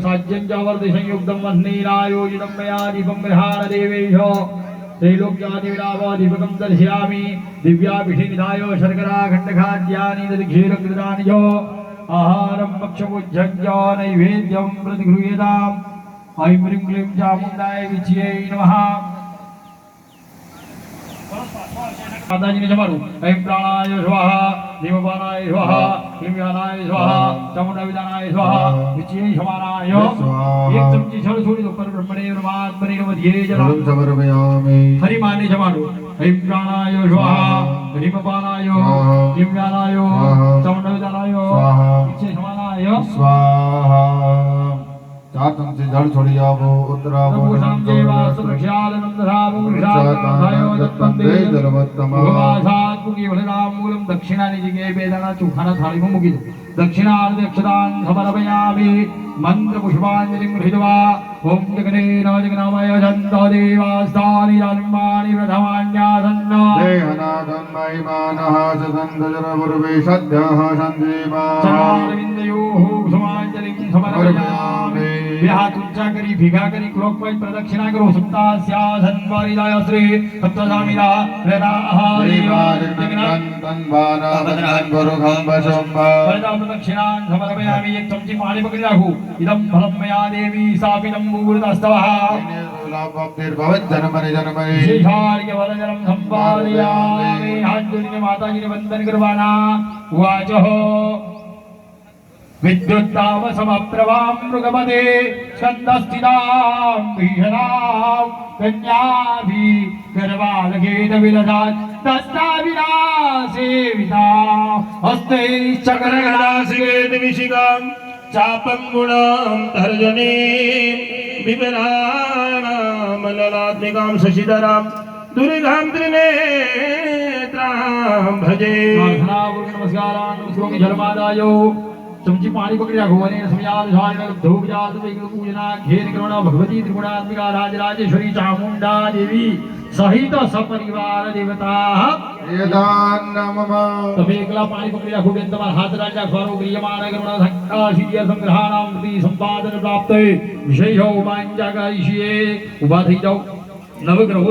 साज्यंजावर्तिसंयुक्तं वह्नीरायोजितं मया दीपं विहारदेवेशो त्रैलोक्यादिविलापदीपकं दर्शयामि। दिव्याभिषेनिधायो शर्कराखण्डखाद्यानि दधिक्षीरकृतानि यो आहारं पक्षमुज्झञ्जो नैवेद्यं प्रतिगृह्यताम्। ऐं ह्रीं क्लीं चामुण्डाय विजये नमः। माताजी ने समारोह ऐं प्राणाय स्वाहा। देवपानाय स्वाहा। શ્રીવ્યાદાય સ્વાહા ચમુંડવિદાનાય સ્વાહા વિજયેશ્વરાય એક ચમચી છળ છોડી દો પર બ્રહ્મણે પરમાત્મને વધીએ જરા સમર્પયામિ હરિ માને જવાનું હરિમ પ્રાણાય સ્વાહા હરિમ પાનાય હરિમ વ્યાનાય ચમુંડવિદાનાય વિજયેશ્વરાય સ્વાહા ચાર ચમચી જળ છોડી આપો ઉત્તરાવો સંજેવા સુરક્ષાલનંદ રાવો વિશાખાય દત્તંદે જલવત્તમ ભવાસા ಮುಂಗಿಗಳು ನಾಮೂಲಂ ದಕ್ಷಿಣ ನಿಜಿಗೆ ವೇದನ ಚುಖನ ಥಾಳಿಮ ಮುಗಿದು ದಕ್ಷಿಣಾರ್ಧಕ್ಷತಾನ್ ಸಮರ್ಪಯಾಮಿ ಮಂತ್ರ ಪುಷ್ಪಾಂಜಲಿಂ ಹೃದವಾ ಓಂ ಜಗನೇ ನವ ಜಗನಾಮಯ ಜಂತ ದೇವಾಸ್ಥಾನಿ ಜನ್ಮಾನಿ ಪ್ರಥಮಾನ್ಯಾಸನ್ನ ದೇಹನಾಥನ್ ಮಹಿಮಾನಃ ಸದಂಧಜರ ಗುರುವೇ ಸದ್ಯಃ ಸಂದೀಪಾ ಚರಣಾರವಿಂದಯೋಃ ಕುಸುಮಾಂಜಲಿಂ ಸಮರ್ಪಯಾಮಿ व्याकुंचा करी भिगा करी क्लोकवाइज प्रदक्षिणा करो सप्तास्या सन्वारिदाय श्री सप्तसामिला वेदाहारी प्रदक्षिणां समर्पयामि यत् त्वं चिमाणि पकरिदाहु इदं फलं मया देवी सापितं मूर्तस्तवः संपादयामि हाजुनि माताजि वन्दन कुर्वाणा उवाच। विद्युत्ताम समप्रवाम मृगमदे छन्दस्थितां गृहणां कन्याभि गर्वालगेन चापं गुणां शशिधरां दुर्गां त्रिनेत्रां भजे। नमस्कारान् जलमादायो तुमची पाणी पकड्या घुवने समजाल धूप जात पूजना घेन करुण भगवती त्रिगुणात्मिका राजराजेश्वरी चामुंडा देवी સહિત સપરિવાર દેવતા. તમે એકલા પાણી પકડી રાખો બેન તમારા હાથ રાજા ખરો ક્રિયમાન ગમણ ધક્કાશીય સંગ્રહાણામ કૃતિ સંપાદન પ્રાપ્ત. વિષય ઉપાંજા કરીશીએ ઊભા થઈ જાઓ. નવગ્રહો